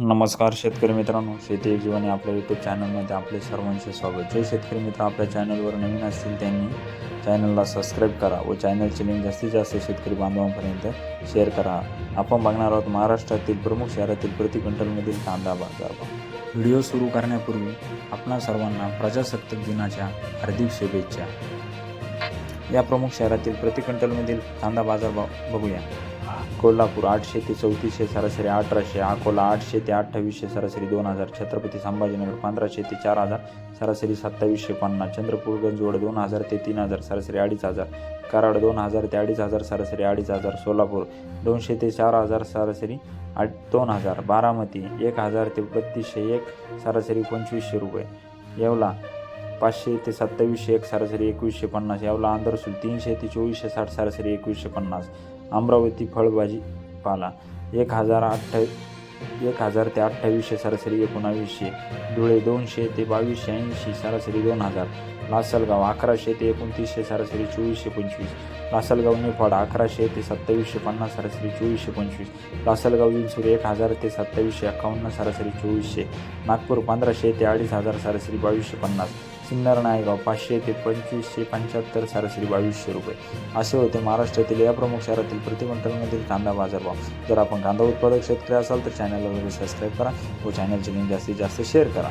नमस्कार शेतकरी मित्रांनो शेती जीवाने जीवन आपल्या यूट्यूब चॅनलमध्ये आपले सर्वांचे स्वागत. जे शेतकरी मित्र आपल्या चॅनलवर नवीन असतील त्यांनी चॅनलला सबस्क्राईब करा व चॅनलची लिंक जास्तीत जास्त शेतकरी बांधवांपर्यंत शेअर करा. आपण बघणार आहोत महाराष्ट्रातील प्रमुख शहरातील प्रति क्विंटलमधील कांदा बाजार. व्हिडिओ सुरू करण्यापूर्वी आपणा सर्वांना प्रजासत्ताक दिनाच्या हार्दिक शुभेच्छा. या प्रमुख शहरातील प्रति क्विंटलमधील कांदा बाजारभाव बघूया. कोल्हापूर आठशे ते चौतीसशे सरासरी अठराशे अकोला आठशे ते अठ्ठावीसशे सरासरी दोन हजार छत्रपती संभाजीनगर पंधराशे ते चार हजार सरासरी सत्तावीसशे पन्नास चंद्रपूर गंजवड दोन हजार ते तीन हजार सरासरी अडीच हजार कराड दोन हजार ते अडीच हजार सरासरी अडीच हजार सोलापूर दोनशे ते चार हजार सरासरी आठ दोन हजार बारामती एक हजार ते बत्तीसशे एक सरासरी पंचवीसशे रुपये. येवला पाचशे ते सत्तावीसशे एक सरासरी एकवीसशे पन्नास यावला आंधरसूल तीनशे ते चोवीसशे साठ सरासरी एकवीसशे पन्नास. अमरावती फळभाजी पाला. एक हजार अठ्ठा एक हजार ते अठ्ठावीसशे सरासरी एकोणावीसशे धुळे दोनशे ते बावीसशे ऐंशी सरासरी दोन हजार. लासलगाव अकराशे ते एकोणतीसशे सरासरी चोवीसशे पंचवीस. लासलगाव निफाड अकराशे ते सत्तावीसशे पन्नास सरासरी चोवीसशे पंचवीस. लासलगाव विंचूर एक हजार ते सत्तावीसशे एकावन्न सरासरी चोवीसशे. नागपूर पंधराशे ते अडीच हजार सरासरी बावीसशे पन्नास. सिन्नर नायगाव पाचशे ते पंचवीसशे पंच्याहत्तर सरासरी बावीसशे रुपये. असे होते महाराष्ट्रातील या प्रमुख शहरातील प्रति कांदा बाजारभाव. जर आपण कांदा उत्पादक शेतकरी असाल तर चॅनलला सबस्क्राईब करा व चॅनलचे लिंक जास्तीत जास्त शेअर करा.